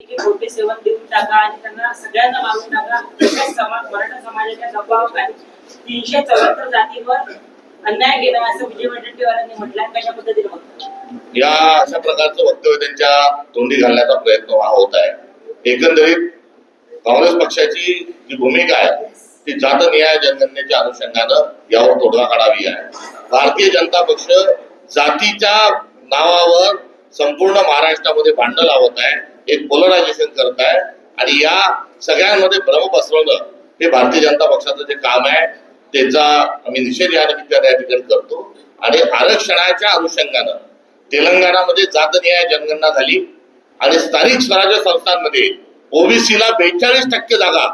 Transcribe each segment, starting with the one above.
की सेवन देऊन टाका आणि त्यांना सगळ्यांना मारून टाका. समाज मराठा समाजाच्या दबावाखाली तीनशे चौऱ्याहत्तर जातीवर अन्याय केला असं विजय वडेट्टीवारांनी म्हटलं कशा पद्धतीने बघतात या अशा प्रकारचं वक्तव्य त्यांच्या तोंडी घालण्याचा प्रयत्न हा होत आहे. एकंदरीत काँग्रेस पक्षाची जी भूमिका आहे ती जात न्याय जनगणनेच्या अनुषंगानं यावर तोडगा काढावी आहे. भारतीय जनता पक्ष जातीच्या नावावर संपूर्ण महाराष्ट्रामध्ये भांडण लावत आहे. एक पोलरायझेशन करताय आणि या सगळ्यांमध्ये भ्रम पसरवणं हे भारतीय जनता पक्षाचं जे काम आहे त्याचा आम्ही निषेध या निमित्ताने या ठिकाणी करतो. आणि आरक्षणाच्या अनुषंगानं तेलंगणामध्ये जात न्याय जनगणना झाली आणि स्थानिक स्वराज्य संस्थांमध्ये ओबीसीला बेचाळीस टक्के जागा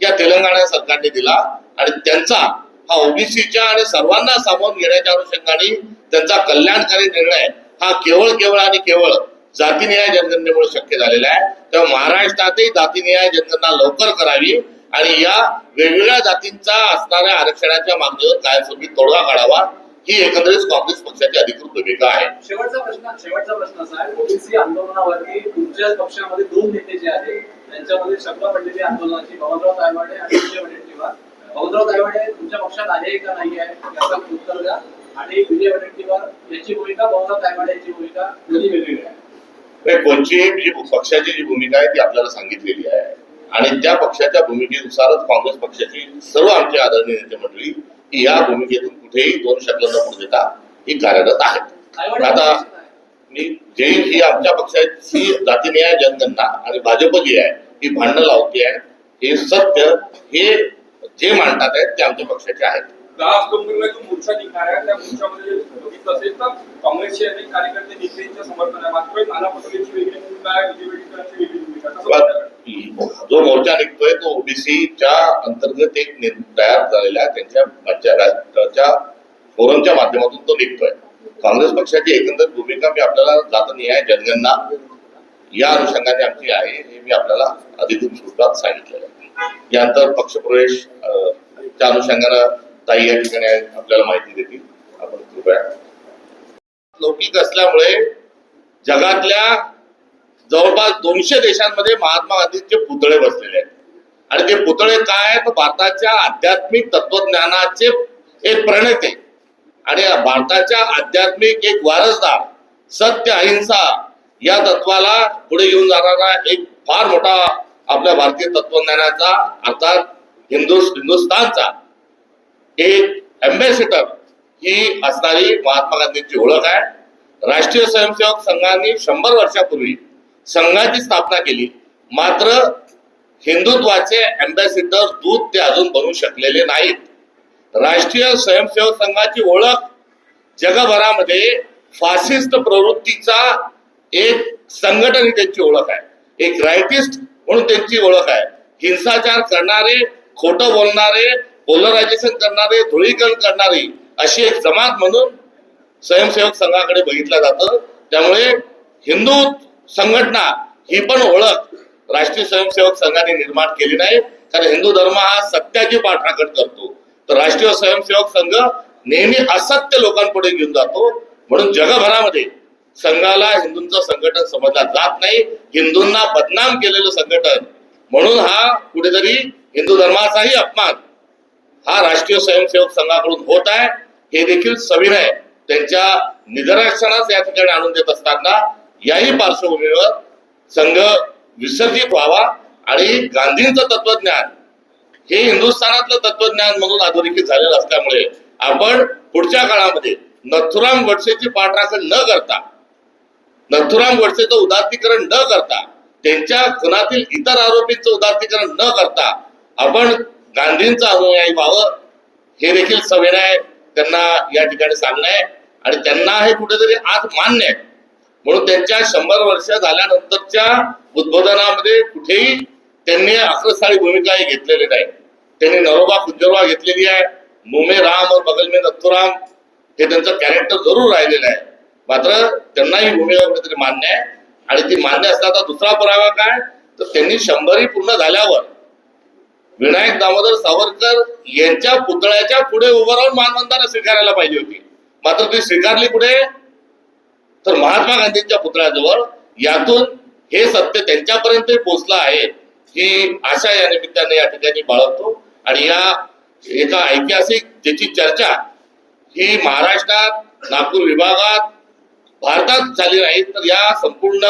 या तेलंगणा सरकारने दिला आणि त्यांचा हा ओबीसीच्या आणि सर्वांना सामावून घेण्याच्या अनुषंगाने त्यांचा कल्याणकारी निर्णय हा केवळ केवळ आणि केवळ जातीनिहाय जनगणनेमुळे शक्य झालेला आहे. तेव्हा महाराष्ट्रातही जातीनिहाय जनगणना लवकर करावी आणि या वेगवेगळ्या जातींचा असणाऱ्या आरक्षणाच्या मागणीवर कायमस्वरूपी तोडगा काढावा ही एकंदरीत काँग्रेस पक्षाची अधिकृत भूमिका आहे. शेवटचा प्रश्न शेवटचा प्रश्न असा आहे ओबीसी आंदोलनावरती तुमच्या पक्षामध्ये दोन नेते जे आहेत त्यांच्यामध्ये शब्द पडलेली आंदोलनाची भगवंतराव तायवाडे आणि विजय वडेट्टीवार. भगवंतराव तायवाडे तुमच्या पक्षात आहे का नाही आहे याचा उत्तर द्या. आणि विजय वडेट्टीवार याची भूमिका भगवंतराव तायवाडे यांची भूमिका दोन्ही वेगळी आहे. म्हणजे कोणची जी पक्षाची जी भूमिका आहे ती आपल्याला सांगितलेली आहे. आणि त्या पक्षाच्या भूमिकेनुसारच काँग्रेस पक्षाची सर्व आमची आदरणीय नेते मंडळी या भूमिकेतून कुठेही दोन शब्द न पडू देता ही कार्यरत आहेत. आता मी जे ही आमच्या पक्षाची जातीन्याय जनगणना आणि भाजप जी आहे ही भांडणं लावते आहे हे सत्य हे जे मांडतात आहेत ते आमच्या पक्षाचे आहेत. दास जो मोर्चा निघणार आहे त्या मोर्चामध्ये बघितलं असेल तर काँग्रेसचे अनेक कार्यकर्ते नेत्यांच्या समर्थन आहे मात्र नाना पटोलेची वेगळी भूमिका. आहे वेगळी भूमिका आहे. जो मोर्चा निघतोय तो ओबीसीच्या अंतर्गत एक तयार झालेला आहे. त्यांच्या राष्ट्राच्या फोरमच्या माध्यमातून तो निघतोय. काँग्रेस पक्षाची एकंदर भूमिका मी आपल्याला जात न्याय जनगणना या अनुषंगाने आमची आहे हे मी आपल्याला अधिकृत स्वरूपात सांगितलेलं आहे. यानंतर पक्षप्रवेश च्या अनुषंगानं ताई या ठिकाणी आपल्याला माहिती देतील. आपण कृपया. लौकिक असल्यामुळे जगातल्या जवळपास दोनशे देशांमध्ये महात्मा गांधीचे पुतळे बसलेले आहेत. आणि ते पुतळे काय आहेत? तर भारताच्या आध्यात्मिक तत्वज्ञानाचे एक प्रणेते. आणि भारताच्या आध्यात्मिक एक वारसदार सत्य अहिंसा या तत्वाला पुढे घेऊन जाणारा एक फार मोठा आपल्या भारतीय तत्वज्ञानाचा अर्थात हिंदुस्तानचा हिंदुस्थानचा एक अम्बॅसिडर ही असणारी महात्मा गांधींची ओळख आहे. राष्ट्रीय स्वयंसेवक संघाने शंभर वर्षापूर्वी संघाची स्थापना केली. मात्र हिंदुत्वाचे अम्बॅसिडर दूत ते अजून बनू शकलेले नाहीत. राष्ट्रीय स्वयंसेवक संघाची ओळख जगभरामध्ये फासिस्ट प्रवृत्तीचा एक संघटन ही त्यांची ओळख आहे. एक रायटिस्ट म्हणून त्यांची ओळख आहे. हिंसाचार करणारे खोटं बोलणारे पोलरायझेशन करणारे धुळीकरण करणारी अशी एक जमात म्हणून स्वयंसेवक संघाकडे बघितलं जातं. त्यामुळे हिंदू संघटना ही पण ओळख राष्ट्रीय स्वयंसेवक संघाने निर्माण केली नाही. कारण हिंदू धर्म हा सत्याची पाठराखण करतो. तर राष्ट्रीय स्वयंसेवक संघ नेहमी असत्य लोकांपुढे घेऊन जातो. म्हणून जगभरामध्ये संघाला हिंदूंचं संघटन समजलं जात नाही. हिंदूंना बदनाम केलेलं संघटन म्हणून हा कुठेतरी हिंदू धर्माचाही अपमान हा राष्ट्रीय स्वयंसेवक संघाकडून होत आहे. हे देखील सविनय त्यांच्या निदर्शनास या ठिकाणी आणून देत असताना याही पार्श्वभूमीवर संघ विसर्जित व्हावा आणि गांधींचं तत्वज्ञान हे हिंदुस्थानातलं तत्वज्ञान म्हणून अधोरेखित झालेलं असल्यामुळे आपण पुढच्या काळामध्ये नथुराम गोडसेची पाठराखण न करता नथुराम गोडसेचं उदात्तीकरण न करता त्यांच्या खुनातील इतर आरोपींचं उदात्तीकरण न करता आपण गांधींचा अनुयायी व्हावं हे देखील सविनय त्यांना या ठिकाणी सांगणं आहे. आणि त्यांना हे कुठेतरी आज मान्य आहे. म्हणून त्यांच्या शंभर वर्ष झाल्यानंतरच्या उद्बोधनामध्ये कुठेही त्यांनी अग्रस्थाळी भूमिकाही घेतलेली नाही. त्यांनी नरोबा कुंजरवा घेतलेली आहे. मुमे राम और बगल में नथुराम हे त्यांचं कॅरेक्टर जरूर राहिलेलं आहे. मात्र त्यांना ही भूमिका कुठेतरी मान्य आहे. आणि ती मान्य असताना दुसरा पुरावा काय? तर त्यांनी शंभरी पूर्ण झाल्यावर विनायक दामोदर सावरकर यांच्या पुतळ्याच्या पुढे उभं राहून मानवंदना स्वीकारायला पाहिजे होती. मात्र ती स्वीकारली पुढे तर महात्मा गांधींच्या पुतळ्याजवळ. यातून हे सत्य त्यांच्यापर्यंत पोहोचलं आहे ही आशा या निमित्ताने या ठिकाणी बाळगतो. आणि या एका ऐतिहासिक ज्याची चर्चा ही महाराष्ट्रात नागपूर विभागात भारतात झाली नाही तर या संपूर्ण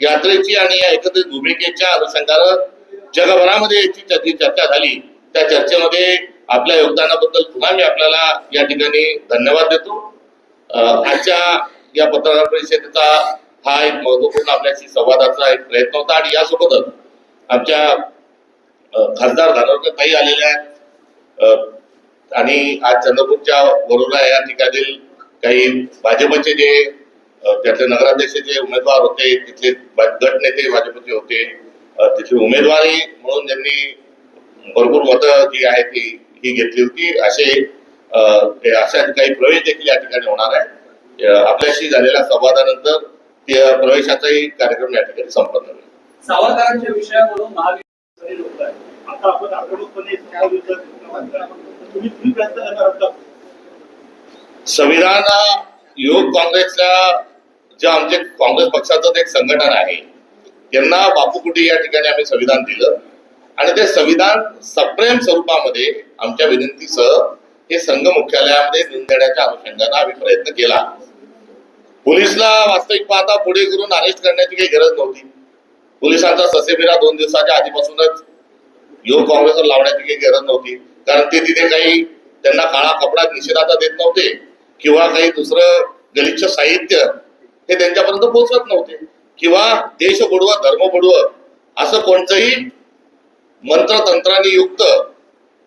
यात्रेची आणि या एकत्रित भूमिकेच्या अनुषंगानं जगभरामध्ये जी चर्ची चर्चा झाली त्या चर्चेमध्ये आपल्या योगदानाबद्दल पुन्हा मी आपल्याला या ठिकाणी धन्यवाद देतो. आजच्या या पत्रकार परिषदेचा हा एक महत्त्वपूर्ण आपल्याशी संवादाचा एक प्रयत्न होता आणि यासोबतच आमच्या खासदार धानोरकर काही आलेल्या आहेत. आणि आज चंद्रपूरच्या वरोरा या ठिकाणी काही भाजपचे जे त्याचे त्यातले नगराध्यक्ष जे उमेदवार होते तिथले भा- गट नेते भाजपचे होते. अं, तिथली उमेदवारी म्हणून ज्यांनी भरपूर मतं जी आहेत ती ही घेतली होती. असे अशा काही प्रवेश देखील या ठिकाणी होणार आहे. आपल्याशी झालेल्या संवादानंतर त्या प्रवेशाचाही कार्यक्रम या ठिकाणी संपन्न होईल. सावरकरांच्या विषयावरून आता आपण? संविधान युवक काँग्रेसच्या जे आमचे काँग्रेस पक्षाचं एक संघटन आहे त्यांना बापूकुटी या ठिकाणी आम्ही संविधान दिलं. आणि ते संविधान सप्रेम स्वरूपामध्ये आमच्या विनंतीसह हे संघ मुख्यालयामध्ये नेऊन देण्याच्या अनुषंगाने आम्ही प्रयत्न केला. पोलिसला वास्तविक पाहता पुढे करून अरेस्ट करण्याची काही गरज नव्हती. पोलिसांचा ससेफिरा दोन दिवसाच्या आधीपासूनच युवक काँग्रेसवर लावण्याची काही गरज नव्हती. कारण ते तिथे काही त्यांना काळा कपडा निषेधाचा देत नव्हते किंवा काही दुसरं गलिच्छ साहित्य हे त्यांच्यापर्यंत पोहोचत नव्हते. किंवा देश बुडव धर्म बुडव असं कोणतंही मंत्रतंत्राने युक्त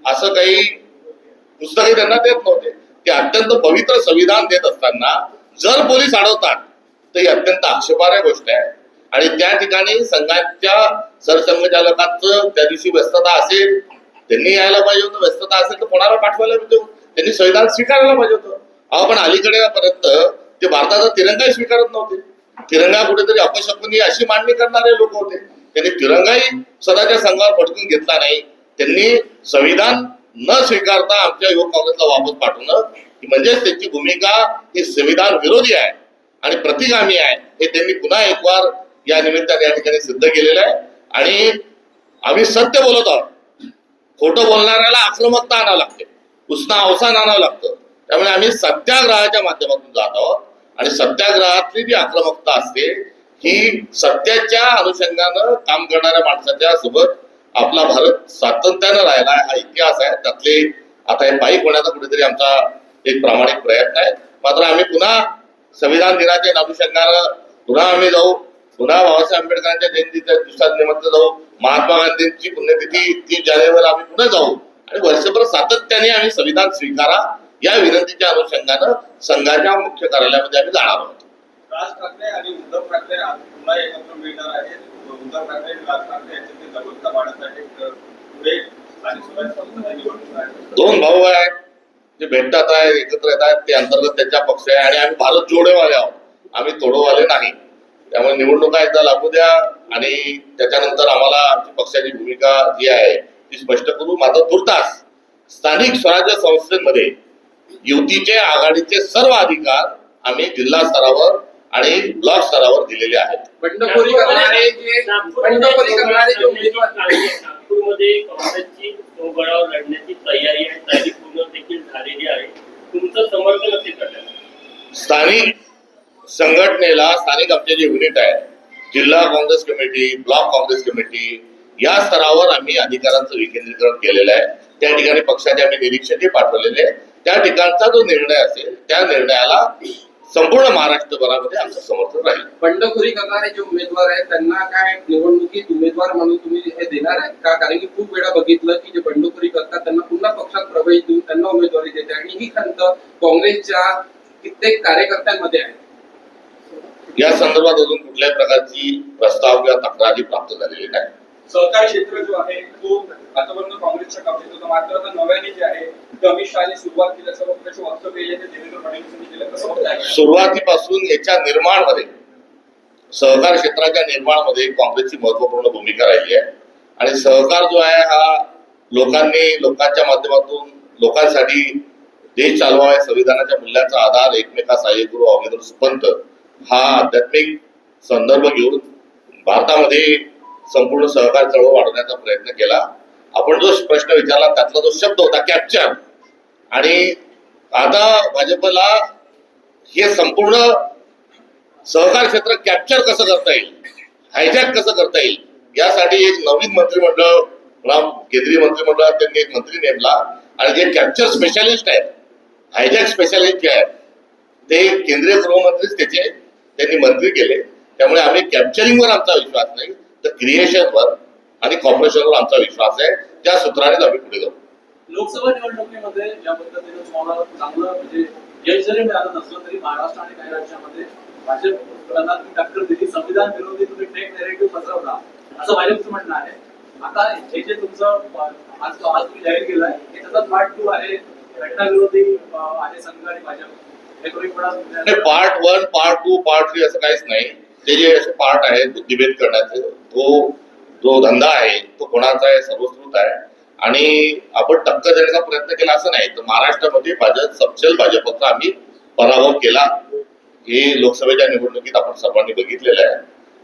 असं काही पुस्तकही त्यांना देत नव्हते. ते अत्यंत पवित्र संविधान देत असताना जर पोलीस अडवतात तर ही अत्यंत आक्षेपार्ह गोष्ट आहे. आणि त्या ठिकाणी संघाच्या सरसंघचालकांचं त्या दिवशी व्यस्तता असेल त्यांनी यायला पाहिजे होतं. व्यस्तता असेल तर कोणाला पाठवायला पाहिजे त्यांनी संविधान स्वीकारायला पाहिजे होतं. अहो पण अलीकडे पर्यंत ते भारताचा तिरंगाही स्वीकारत नव्हते. तिरंगा कुठेतरी अपशकुनी अशी मांडणी करणारे लोक होते. त्यांनी तिरंगाही स्वतःच्या संघावर पटकून घेतला नाही. त्यांनी संविधान न स्वीकारता आमच्या युवक काँग्रेसला वापस पाठवणं म्हणजेच त्यांची भूमिका ही संविधान विरोधी आहे आणि प्रतिगामी आहे हे त्यांनी पुन्हा एक वार या निमित्ताने या ठिकाणी सिद्ध केलेलं आहे. आणि आम्ही सत्य बोलत आहोत. खोटं बोलणाऱ्याला आक्रमकता आणावं लागते. उष्ण अवसान आणावं लागतं. त्यामुळे आम्ही सत्याग्रहाच्या माध्यमातून जात आहोत. आणि सत्याग्रहातली जी आक्रमकता असते ही सत्याच्या अनुषंगानं काम करणाऱ्या माणसाच्या सोबत आपला भारत सातत्यानं राहिला आहे. हा इतिहास आहे. त्यातले आता हे पायी होण्याचा कुठेतरी आमचा एक प्रामाणिक प्रयत्न आहे. मात्र आम्ही पुन्हा संविधान दिनाच्या अनुषंगानं पुन्हा आम्ही जाऊ. पुन्हा बाबासाहेब आंबेडकरांच्या जयंतीच्या दिवसात निमित्त जाऊ. महात्मा गांधींची पुण्यतिथी तीस जानेवारी आम्ही पुन्हा जाऊ. आणि वर्षभर सातत्याने आम्ही संविधान स्वीकारा. या विनंतीच्या अनुषंगानं संघाच्या मुख्य कार्यालयामध्ये आम्ही जाणार आहोत. राज ठाकरे आणि उद्धव ठाकरे आज पुन्हा एकत्र मिळणार आहेत. उद्धव ठाकरे आणि राज ठाकरे यांच्यातील जबाबदार वाढण्यासाठी अ, पुढे स्थानिक स्वराज्य संस्थांच्या निवडणूक आहेत. दोन भाऊ आहेत जे भेटतात आहे एकत्र येत आहेत ते अंतर्गत त्यांच्या पक्ष आहे आणि आम्ही भारत जोडेवाले आहोत. आम्ही तोडोवाले नाही. त्यामुळे निवडणुका एकदा लागू द्या आणि त्याच्यानंतर आम्हाला आमची पक्षाची भूमिका जी आहे ती स्पष्ट करू. मात्र तुर्तास स्थानिक स्वराज्य संस्थेमध्ये युतीचे आघाडीचे सर्व अधिकार आम्ही जिल्हा स्तरावर आणि ब्लॉक स्तरावर दिलेले आहेत. बंडखोरी करणारे जे बंडखोरी करणारे जे उमेदवार नागपूरमध्ये काँग्रेसची गडावर लढण्याची तयारी आणि तयारी पूर्ण देखील झालेली आहे. तुमचं समर्थन असे करण्यात स्थानिक संघटनेला स्थानिक आमचे जे युनिट आहे जिल्हा Congress committee block Congress committee या स्तरावर आम्ही अधिकारांचं विकेंद्रीकरण केलेलं आहे. त्या ठिकाणी पक्षाचे आम्ही निरीक्षकही पाठवलेले आहे. त्या ठिकाणचा जो निर्णय असेल त्या निर्णयाला संपूर्ण महाराष्ट्रभरामध्ये आमचं समर्थन राहील. बंडखोरी करणारे जे उमेदवार आहेत त्यांना काय निवडणुकीत उमेदवार म्हणून तुम्ही हे देणार आहेत का? कारण की खूप वेळा बघितलं की जे बंडखोरी करतात त्यांना पुन्हा पक्षात प्रवेश देऊन त्यांना उमेदवारी देते आणि ही खंत काँग्रेसच्या कित्येक कार्यकर्त्यांमध्ये आहे. या संदर्भात अजून कुठल्याही प्रकारची प्रस्ताव किंवा तक्रारी प्राप्त झालेली नाही. सहकार क्षेत्र जो आहे तो आतापर्यंत काँग्रेसच्या कब्जात होता. मात्र आता नव्याने जे आहे अमित शहाने सुरुवात केल्याचं वक्तव्य वक्तव्य आहे ते देवेंद्र फडणवीसांनी केलं. कसं सुरुवातीपासून याच्या निर्माणमध्ये सहकार क्षेत्राच्या निर्माणमध्ये काँग्रेसची महत्त्वपूर्ण भूमिका राहिली आहे. आणि सहकार जो आहे हा लोकांनी लोकांच्या माध्यमातून लोकांसाठी देश चालवाय संविधानाच्या मूल्याचा आधार एकमेका सहाय्य गुरु अमेंद्र सुपंत हा आध्यात्मिक संदर्भ घेऊन भारतामध्ये संपूर्ण सहकार चळवळ वाढवण्याचा प्रयत्न केला. आपण जो प्रश्न विचारला त्यातला जो शब्द होता कॅप्चर आणि आता भाजपला हे संपूर्ण सहकार क्षेत्र कॅप्चर कसं करता येईल? हायजॅक कसं करता येईल? यासाठी एक नवीन मंत्रिमंडळ राम केंद्रीय मंत्रिमंडळात त्यांनी एक मंत्री नेमला. आणि जे कॅप्चर स्पेशालिस्ट आहेत हायजॅक स्पेशालिस्ट जे आहेत ते केंद्रीय गृहमंत्रीच त्याचे त्यांनी मंत्री केले. त्यामुळे आम्ही कॅप्चरिंगवर आमचा विश्वास नाही. तर क्रिएशनवर आणि कॉर्पोरेशनवर आमचा विश्वास आहे. त्या सूत्रानेच आम्ही पुढे जाऊ. लोकसभा निवडणुकीमध्ये ज्या पद्धतीने तुम्हाला चांगलं म्हणजे यश जरी मिळालं नसलं तरी महाराष्ट्र आणि काही राज्यामध्ये भाजपला टक्कर दिली संविधान विरोधी तुम्ही फेक नेरेटिव्ह पसरवला. असं भाजपचं म्हणणं आहे. आता हे जे तुमचं आज आज तुम्ही जाहीर केलंय हे त्याचा पार्ट टू आहे. घटना विरोधी अं, आहे संघ आणि भाजप. हे तुम्ही part one part two part three असं काहीच नाही. ते जे असे पार्ट आहेत डिबेट करण्याचे तो जो धंदा आहे तो कोणाचा आहे सर्वस्कृत आहे. आणि आपण टक्कर देण्याचा प्रयत्न केला असं नाही तर महाराष्ट्रामध्ये भाजप सपशेल भाजपचा आम्ही पराभव केला. हे लोकसभेच्या निवडणुकीत आपण सर्वांनी बघितलेलं आहे.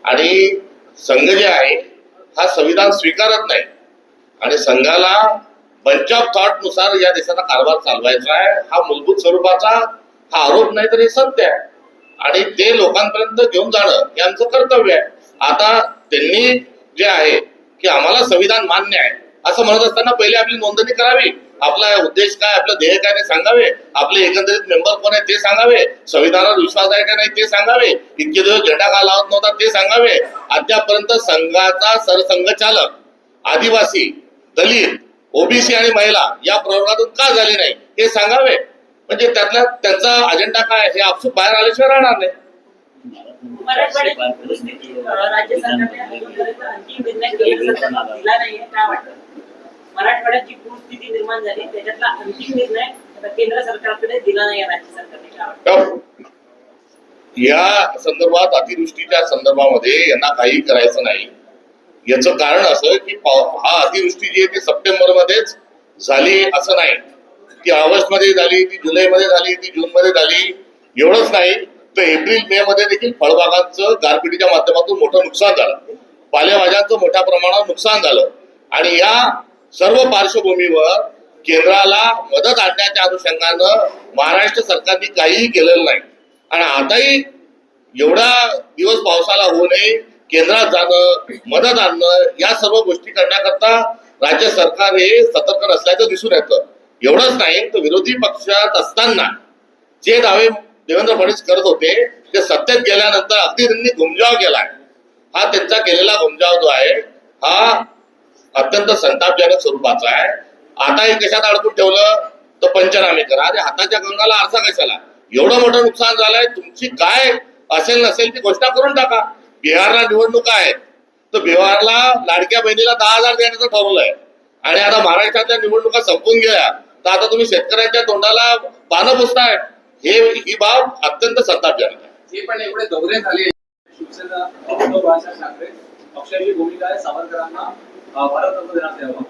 आणि संघ जे आहे हा संविधान स्वीकारत नाही. आणि संघाला बंच ऑफ थॉटनुसार या देशाचा कारभार चालवायचा आहे हा मूलभूत स्वरूपाचा हा आरोप नाही तर हे सत्य आहे. आणि ते लोकांपर्यंत घेऊन जाणं हे आमचं कर्तव्य आहे. आता त्यांनी जे आहे की आम्हाला संविधान मान्य आहे असं म्हणत असताना पहिले आपली नोंदणी करावी. आपला उद्देश काय आपलं ध्येय काय सांगावे. आपले एकंदरीत मेंबर कोण आहे ते सांगावे. संविधानावर विश्वास आहे का नाही ते सांगावे. इतके दिवस झेंडा का लावत नव्हता ते सांगावे. अद्यापर्यंत संघाचा सरसंघचालक आदिवासी दलित ओबीसी आणि महिला या प्रवर्गातून का झाले नाही हे सांगावे. म्हणजे त्यातला त्यांचा अजेंडा काय हे आपसूक बाहेर आल्याशिवाय राहणार नाही. मराठवाड्यात जी पूरस्थिती निर्माण झाली त्याच्यातला अंतिम निर्णय केंद्र सरकारकडे दिला नाही राज्य सरकारने या संदर्भात अतिवृष्टीच्या संदर्भामध्ये यांना काही करायचं नाही. याच कारण असं की हा अतिवृष्टी जी आहे ती सप्टेंबर मध्येच झाली असं नाही. ती ऑगस्टमध्ये झाली ती जुलै मध्ये झाली ती जून मध्ये झाली एवढंच नाही. तर एप्रिल मे मध्ये देखील फळबागांचं गारपिटीच्या माध्यमातून मोठं नुकसान झालं. पालेभाज्यांचं मोठ्या प्रमाणावर नुकसान झालं. आणि या सर्व पार्श्वभूमीवर केंद्राला मदत आणण्याच्या अनुषंगानं महाराष्ट्र सरकारने काहीही केलेलं नाही. आणि आताही एवढा दिवस पावसाला होऊ नये केंद्रात जाणं मदत आणणं या सर्व गोष्टी करण्याकरता राज्य सरकार हे सतर्क नसल्याचं दिसून येतं. एवढंच नाही तर विरोधी पक्षात असताना जे दावे देवेंद्र फडणवीस करत होते ते सत्तेत गेल्यानंतर अगदी त्यांनी घुमजाव केलाय हा त्यांचा केलेला घुमजाव जो आहे हा अत्यंत संतापजनक स्वरूपाचा आहे. आता हे कशात अडकून ठेवलं? तर पंचनामे करा. अरे हाताच्या गंगाला आरसा कशाला? एवढं मोठं नुकसान झालंय तुमची काय असेल नसेल ती घोषणा करून टाका. बिहारला निवडणुका आहेत तर बिहारला लाडक्या बहिणीला दहा हजार देण्याचं ठरवलंय आणि आता महाराष्ट्रातल्या निवडणुका संपून गेल्या. तर आता तुम्ही शेतकऱ्यांच्या तोंडाला पानं पुसताय. हे ही बाब अत्यंत संतापजनक आहे. हे पण एवढे दौरे झाले शिवसेना उद्धव बाळासाहेब ठाकरे पक्षाची भूमिका आहे. सावरकरांना देण्यात यावं.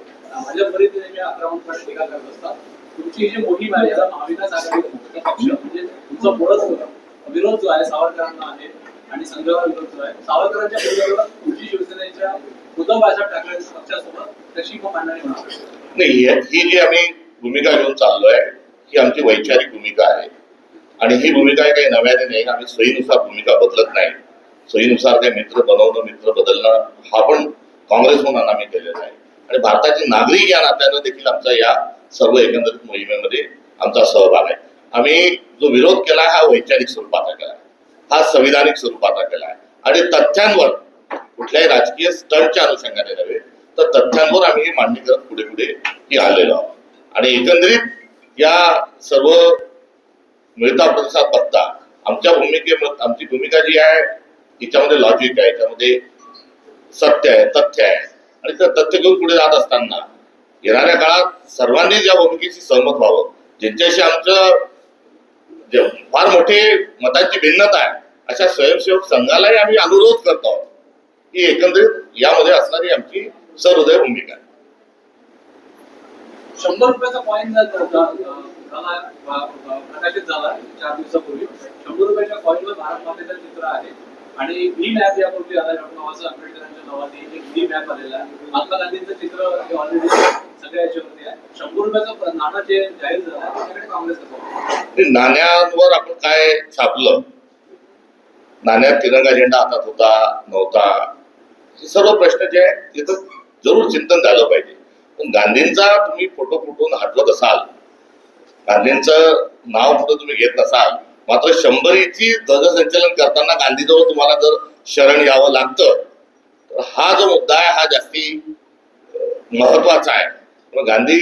नेहमी आक्रमकपणे टीका करत असतात. तुमची ही जी मोहीम आहे याला महाविकास आघाडी म्हणतो. पक्ष म्हणजे तुमचा मुळच विरोध जो आहे सावरकरांना आहे आणि विरोध जो आहे. सावरकरांच्या विरोधात तुमची शिवसेनेच्या उद्धव बाळासाहेब ठाकरे पक्षासोबत कशी मग मांडणी होणार नाही ही ही जी आम्ही भूमिका घेऊन चाललोय ही आमची वैचारिक भूमिका आहे. आणि ही भूमिका काही नव्याने नाही आम्ही सोयीनुसार भूमिका बदलत नाही. सोयीनुसार काही मित्र बनवणं मित्र बदलणं हा पण काँग्रेस म्हणून आम्ही केलेला आहे. आणि भारताचे नागरिक या नात्यानं देखील आमचा या सर्व एकंदरीत मोहिमेमध्ये आमचा सहभाग आहे. आम्ही जो विरोध केला हा वैचारिक स्वरूपाचा केला आहे. हा संविधानिक स्वरूपाचा केला आहे. आणि तथ्यांवर कुठल्याही राजकीय स्टंटच्या अनुषंगाने नव्हे तर तथ्यांवर आम्ही हे मांडणी करत पुढे पुढे आलेलो आहोत. आणि एकंदरीत या सर्व मिळता प्रतिसाद बघता. आमच्या भूमिके आमची भूमिका जी आहे तिच्यामध्ये लॉजिक आहे त्यामध्ये सत्य आहे तथ्य आहे. आणि ते तथ्य घेऊन पुढे जात असताना येणाऱ्या काळात सर्वांनी या भूमिकेशी सहमत व्हावं. ज्यांच्याशी आमचं फार मोठे मतांची भिन्नता आहे अशा स्वयंसेवक संघालाही आम्ही अनुरोध करतो आहोत. ही एकंदरीत यामध्ये असणारी आमची सहृदय भूमिका आहे. शंभर रुपयाचा प्रकाशित झाला चार दिवसापूर्वी. शंभर रुपयाच्या कॉईनवर भारत मातेचं चित्र आहे. आणि भीम ॲप यापूर्वी आला. डॉक्टर बाबासाहेब आंबेडकरांच्या नावाने एक भीम ऍप आलेला. आहे महात्मा गांधींचं चित्र ऑलरेडी सगळ्या याच्यावरती आहे. शंभर रुपयाचं नाणं जे जाहीर झालं त्याच्याकडे आपण काय छापलं? नाण्यात तिरंगा झेंडा हातात होता नव्हता? हे सर्व प्रश्न जे आहेत तिथं जरूर चिंतन झालं पाहिजे. पण गांधींचा तुम्ही फोटो फुटून हटवत असाल गांधींचं नाव कुठं तुम्ही घेत नसाल मात्र शंभरीची ध्वजसंचलन करताना गांधीजवळ तुम्हाला जर शरण यावं लागतं तर हा जो मुद्दा आहे हा जास्ती महत्त्वाचा आहे. गांधी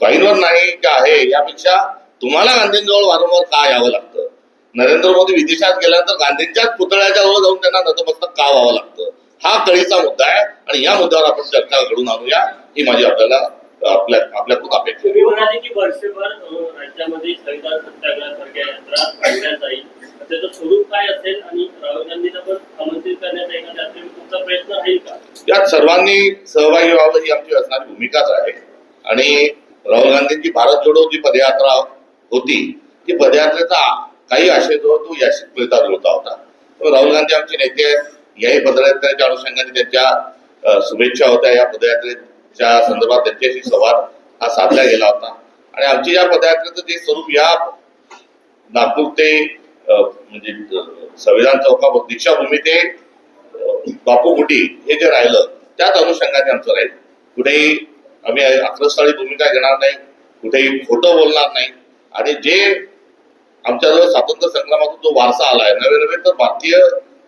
कॉईनवर नाही का आहे यापेक्षा तुम्हाला गांधींजवळ वारंवार का यावं लागतं? नरेंद्र मोदी विदेशात गेल्यानंतर गांधींच्याच पुतळ्याच्या जवळ जाऊन त्यांना नतमस्तक का व्हावं लागतं? हा कळीचा मुद्दा आहे आणि या मुद्द्यावर आपण चर्चा घडून आणूया. ही माझी आपल्याला आपल्या आपल्याकडून अपेक्षा राज्यामध्ये संविधान सत्याग्रहासारख्या यात्रा काढण्यात जाईल तर त्याचं स्वरूप काय असेल आणि राहुल गांधींना पण आमंत्रित करण्याचा एखाद्या यात्रेत तुमचा प्रयत्न राहील का? यात सर्वांनी सहभागी व्हावं ही आमची असणारी भूमिकाच आहे. आणि राहुल गांधींची भारत जोडो जी पदयात्रा होती ती पदयात्रेचा काही आशय जो तो याशीत मिळता जुळता होता. राहुल गांधी आमचे नेते आहेत याही पदयात्रेच्या अनुषंगाने त्यांच्या शुभेच्छा होत्या या पदयात्रेच्या संदर्भात त्यांच्याशी संवाद हा साधला गेला होता. आणि आमची या पदयात्रेचं जे स्वरूप या नागपूर ते म्हणजे संविधान चौका दीक्षाभूमी ते बापू कुटी हे जे राहिलं त्याच अनुषंगाने आमचं राहील. कुठेही आम्ही आक्रस्थळी भूमिका घेणार नाही कुठेही खोटं बोलणार नाही. आणि जे आमच्याजवळ स्वातंत्र्य संग्रामातून जो वारसा आलाय नवे नवे तर भारतीय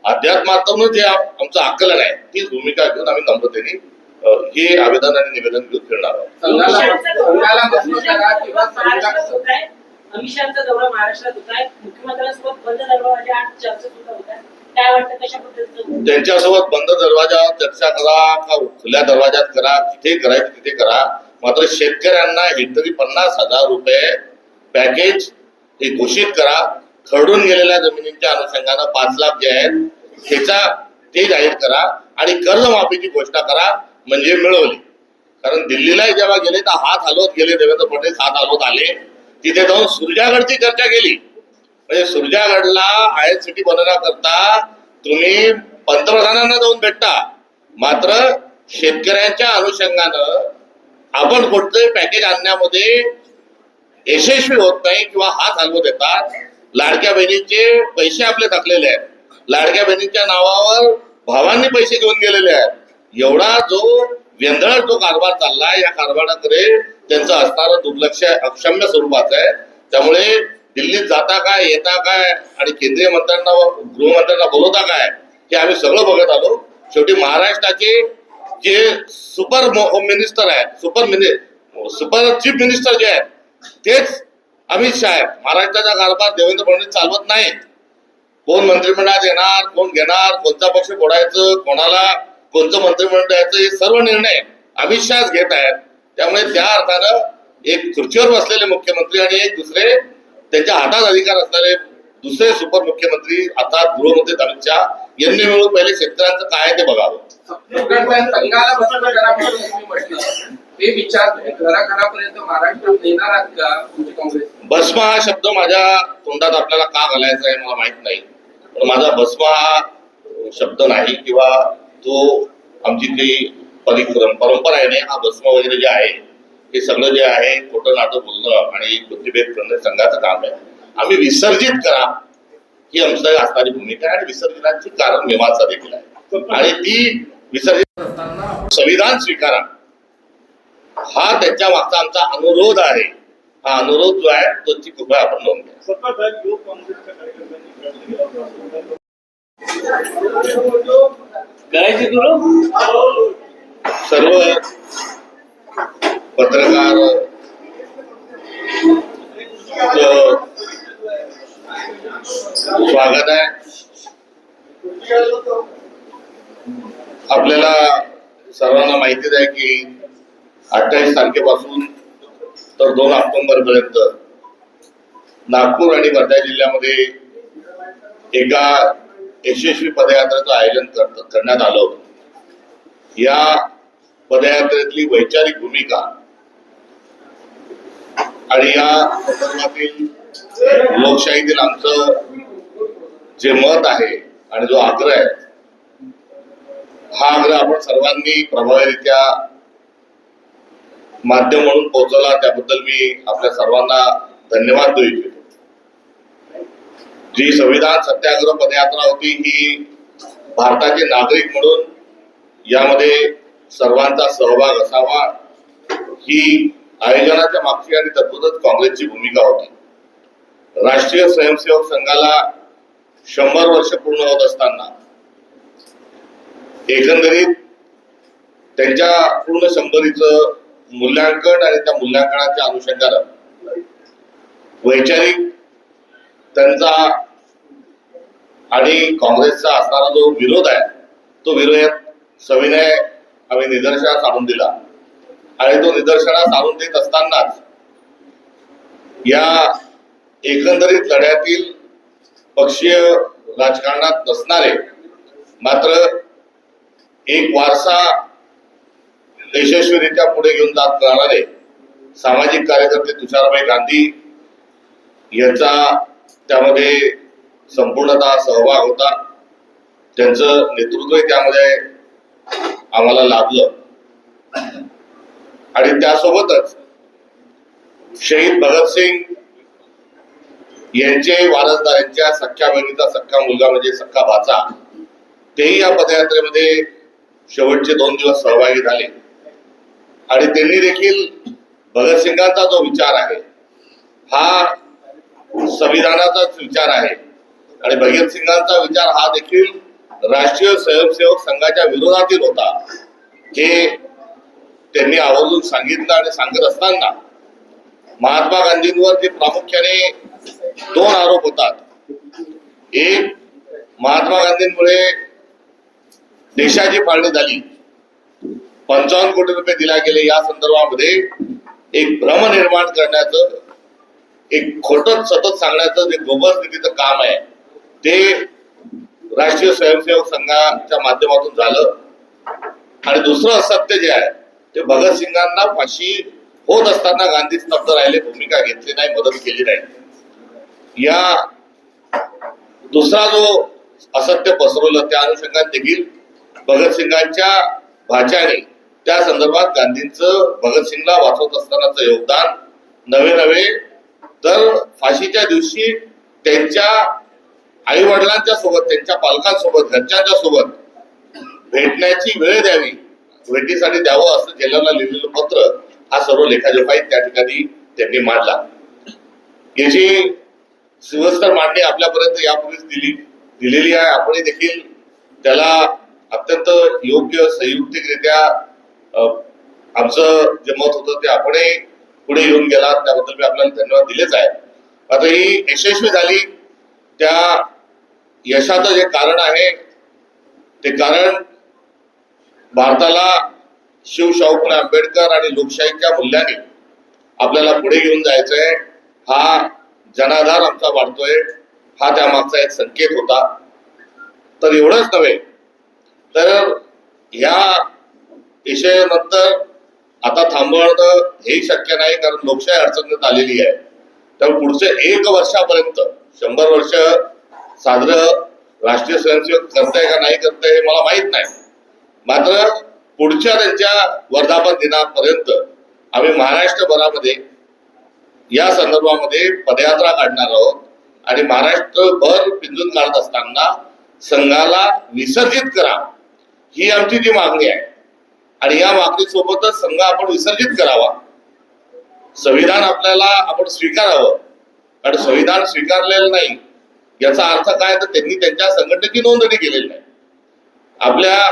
अध्यात्मातून जे आमचं आकलन आहे तीच भूमिका घेऊन आम्ही नम्रतेने हे आवेदन आणि निवेदन घेऊन फिरणार आहोत. संघाला संघाला बसणं करा किंवा महाराष्ट्रात संघाला होत आहे. अमित शहाचा दौरा महाराष्ट्रात होत आहे. मुख्यमंत्र्यांसोबत बंद दरवाजा आज चर्चा सुद्धा होत आहे. काय वाटतं कशा पद्धतीचं त्यांच्यासोबत बंद दरवाजावर चर्चा करा का खुल्या दरवाजात करा? तिथे करायचं तिथे करा. मात्र शेतकऱ्यांना हेक्टरी पन्नास हजार रुपये पॅकेज हे घोषित करा. खरडून गेलेल्या जमिनींच्या अनुषंगानं पाच लाख जे आहेत त्याचा ते जाहीर करा. आणि कर्जमाफीची घोषणा करा. म्हणजे मिळवली. कारण दिल्लीला जेव्हा गेले तर हात हलवत गेले देवेंद्र फडणवीस हात हलवत आले. तिथे जाऊन सुरजागडची चर्चा केली. म्हणजे सुरजागडला आय सिटी बनवण्याकरता तुम्ही पंतप्रधानांना जाऊन भेटता. मात्र शेतकऱ्यांच्या अनुषंगानं आपण कोणतंही पॅकेज आणण्यामध्ये यशस्वी होत नाही किंवा हात हलवत येतात लाडक्या बहिणीचे पैसे आपले थकलेले आहेत. लाडक्या बहिणीच्या नावावर भावांनी पैसे घेऊन गेलेले आहेत. एवढा जो वेंधळ जो कारभार चाललाय या कारभाराकडे त्यांचं असणारं दुर्लक्ष अक्षम्य स्वरूपाचं आहे. त्यामुळे दिल्लीत जाता काय येता काय आणि केंद्रीय मंत्र्यांना व गृहमंत्र्यांना बोलवता काय हे आम्ही सगळं बघत आलो. शेवटी महाराष्ट्राचे जे सुपर होम मिनिस्टर आहेत super minister super chief minister जे आहेत तेच अमित शहा आहेत. महाराष्ट्राचा कारभार देवेंद्र फडणवीस चालवत नाहीत. कोण मंत्रिमंडळात येणार कोण घेणार कोणता पक्ष फोडायचं कोणाला कोणतं मंत्रिमंडळ द्यायचं हे सर्व निर्णय अमित शहाच घेत आहेत. त्यामुळे त्या अर्थानं एक खुर्चीवर बसलेले मुख्यमंत्री आणि एक दुसरे त्यांच्या हातात अधिकार असणारे दुसरे सुपर मुख्यमंत्री अर्थात गृहमंत्री अमित शहा यांनी मिळून पहिले शेतकऱ्यांचं काय ते बघावं. भस्म हा शब्द माझ्या तोंडात आपल्याला का घालायचा आहे मला माहीत नाही. पण माझा भस्म हा शब्द नाही किंवा तो आमची काही परिक्रम परंपरा आहे नाही हा भस्म वगैरे जे आहे हे सगळं जे आहे खोटं नाटक बोलणं आणि बुद्धिभेद करणं संघाचं काम आहे. आम्ही विसर्जित करा ही आमचं असणारी भूमिका आहे आणि विसर्जनाची कारण मीमांसा देखील आहे. आणि ती विसर्जित संविधान स्वीकारा. हा त्यांच्या मागचा आमचा अनुरोध आहे. हा अनुरोध जो आहे तो ती कृपया आपण नोंद घ्या करायची करू सर्व पत्रकार स्वागत आहे. आपल्याला सर्वांना माहितीच आहे की अठ्ठावीस तारखेपासून तर दोन ऑक्टोबर पर्यंत नागपूर आणि वर्धा जिल्ह्यामध्ये एका यशस्वी पदयात्रेचं आयोजन करण्यात आलं होतं. या पदयात्रेतली वैचारिक भूमिका आणि या संदर्भातील लोकशाहीतील आमचं जे मत आहे आणि जो आग्रह आहे हा आग्रह आपण सर्वांनी प्रभावीरित्या माध्यम म्हणून पोहोचवला. त्याबद्दल मी आपल्या सर्वांना धन्यवाद देऊ इच्छितो. जी संविधान सत्याग्रह पदयात्रा होती ही भारताचे नागरिक म्हणून यामध्ये सर्वांचा सहभाग असावा. ही आयोजनाच्या मागची आणि तत्वतच काँग्रेसची भूमिका होती. राष्ट्रीय स्वयंसेवक संघाला शंभर वर्ष पूर्ण होत असताना एकंदरीत त्यांच्या पूर्ण शंभरीचं मूल्यांकन आणि त्या मूल्यांकनाच्या अनुषंगानं वैचारिक त्यांचा आणि काँग्रेसचा असणारा जो विरोध आहे तो विरोध सविनय आम्ही निदर्शनास आणून दिला. आणि तो निदर्शनास आणून देत असतानाच या एकंदरीत लढ्यातील पक्षीय राजकारणात नसणारे मात्र एक वारसा यशस्वीरित्या पुढे घेऊन जात राहणारे सामाजिक कार्यकर्ते तुषारबाई गांधी यांचा त्यामध्ये संपूर्णतः सहभाग होता. त्यांचं नेतृत्वही त्यामध्ये आम्हाला लाभलं. आणि त्यासोबतच शहीद भगतसिंग यांचे वारसदार यांच्या सख्या बहिणीचा सख्खा मुलगा म्हणजे सख्खा भाचा तेही या पदयात्रेमध्ये शेवटचे दोन दिवस सहभागी झाले. आणि त्यांनी देखील भगतसिंगांचा जो विचार आहे हा संविधानाचाच विचार आहे. आणि भगतसिंगांचा विचार हा देखील राष्ट्रीय स्वयंसेवक संघाच्या विरोधातील होता. हे त्यांनी आवर्जून सांगितलं आणि सांगत असताना महात्मा गांधींवर जे प्रामुख्याने दोन आरोप होतात. एक महात्मा गांधींमुळे देशाची फाळणी झाली. पंचावन्न कोटी रुपये दिल्या गेले या संदर्भामध्ये एक भ्रम निर्माण करण्याचं एक खोटं सतत सांगण्याचं जे गोबर निधीचं काम आहे ते राष्ट्रीय स्वयंसेवक संघाच्या माध्यमातून झालं. आणि दुसरं असत्य जे आहे ते भगतसिंगांना फाशी होत असताना गांधी स्तब्ध राहिले भूमिका घेतली नाही मदत केली नाही. या दुसरा जो असत्य पसरवलं त्या अनुषंगाने देखील भगतसिंगांच्या भाच्याने त्या संदर्भात गांधींचं भगतसिंगला वाचवत असतानाचं योगदान नवे नवे तर फाशीच्या दिवशी त्यांच्या आई वडिलांच्या सोबत त्यांच्या पालकांसोबत घरच्यांच्या सोबत भेटण्याची वेळ द्यावी भेटीसाठी द्यावं असं जिल्ह्याला लिहिलेलं पत्र हा सर्व लेखाजोखाई त्या ठिकाणी त्यांनी मांडला. याची सुवस्तर मांडणी आपल्यापर्यंत यापूर्वीच दिली दिलेली आहे. आपणही देखील त्याला अत्यंत योग्य संयुक्तिकरित्या आमचं जे मत होतं ते आपणही पुढे येऊन गेला त्याबद्दल मी आपल्याला धन्यवाद दिलेच आहे. आता ही यशस्वी झाली त्या यशाचं जे कारण आहे ते कारण भारताला शिव आंबेडकर आणि लोकशाहीच्या मूल्याने आपल्याला पुढे घेऊन जायचंय हा जनाधार आमचा वाढतोय हा त्यामागचा एक संकेत होता. तर एवढंच नव्हे तर ह्या विषयानंतर आता थांबवणं हेही शक्य नाही कारण लोकशाही अडचणीत आलेली आहे. तर पुढचे एक वर्षापर्यंत शंभर वर्ष साजरं राष्ट्रीय स्वयंसेवक करताय का नाही करताय हे मला माहीत नाही. मात्र पुढच्या त्यांच्या वर्धापन दिनापर्यंत आम्ही महाराष्ट्रभरामध्ये या संदर्भामध्ये पदयात्रा काढणार आहोत आणि महाराष्ट्रभर पिंजून काढत असताना संघाला विसर्जित करा ही आमची जी मागणी आहे. आणि या मागणीसोबतच संघ आपण विसर्जित करावा. संविधान आपल्याला आपण स्वीकारावं. कारण संविधान स्वीकारलेलं नाही. याचा अर्थ काय? तर त्यांनी त्यांच्या संघटनेची नोंदणी केलेली नाही. आपल्या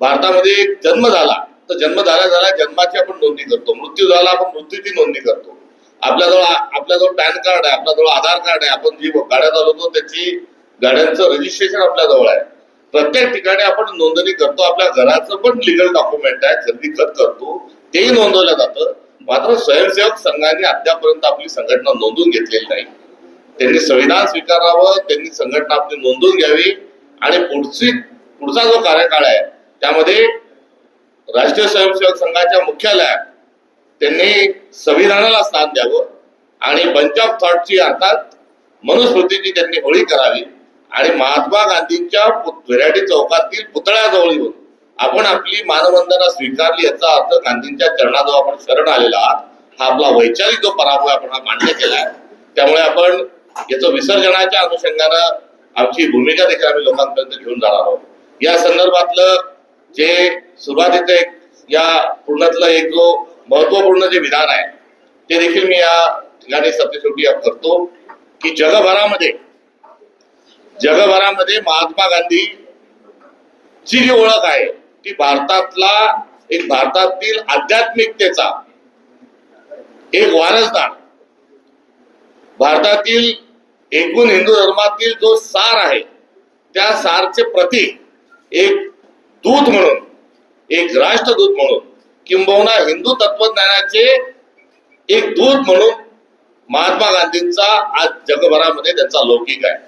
भारतामध्ये एक जन्म झाला. तर जन्म झाला झाल्या जन्माची आपण नोंदणी करतो. मृत्यू झाला आपण मृत्यूची नोंदणी करतो. आपल्याजवळ आपल्याजवळ पॅन कार्ड आहे आपल्याजवळ आधार कार्ड आहे. आपण जी गाड्या चालवतो त्याची गाड्यांचं रजिस्ट्रेशन आपल्याजवळ आहे. प्रत्येक ठिकाणी आपण नोंदणी करतो. आपल्या घराचं पण लिगल डॉक्युमेंट आहे. खरेदी खत करतो तेही नोंदवलं जातं. मात्र स्वयंसेवक संघाने अद्यापर्यंत आपली संघटना नोंदवून घेतलेली नाही. त्यांनी संविधान स्वीकारावं त्यांनी संघटना आपली नोंदवून घ्यावी. आणि पुढची पुढचा जो कार्यकाळ आहे त्यामध्ये राष्ट्रीय स्वयंसेवक संघाच्या मुख्यालयात त्यांनी संविधानाला स्थान द्यावं. आणि बंच ऑफ थॉटची अर्थात मनुस्मृतीची त्यांनी होळी करावी. आणि महात्मा गांधींच्या पु- विराटी चौकातील पुतळ्याजवळ येऊन आपण आपली मानवंदना स्वीकारली याचा अर्थ गांधींच्या चरणाजवळ आपण शरण आलेला आहात. हा आपला वैचारिक जो पराभव आपण हा मान्य केलाय. त्यामुळे आपण याचं विसर्जनाच्या अनुषंगानं आमची भूमिका देखील आम्ही लोकांपर्यंत घेऊन जाणार आहोत. या संदर्भातलं जे सुरुवातीचं एक या पूर्णातलं एक जो महत्त्वपूर्ण जे विधान आहे ते देखील मी या ठिकाणी सत्यशेवटी करतो की जगभरामध्ये जगभरामध्ये महात्मा गांधी ची जी ओळख आहे ती भारतातला एक भारतातील आध्यात्मिकतेचा एक वारसदार. भारतातील एकूण हिंदू धर्मातील जो सार आहे त्या सारचे प्रतीक एक दूत म्हणून एक राष्ट्रदूत म्हणून किंबहुना हिंदू तत्वज्ञानाचे एक दूत म्हणून महात्मा गांधींचा आज जगभरामध्ये त्यांचा लौकिक आहे.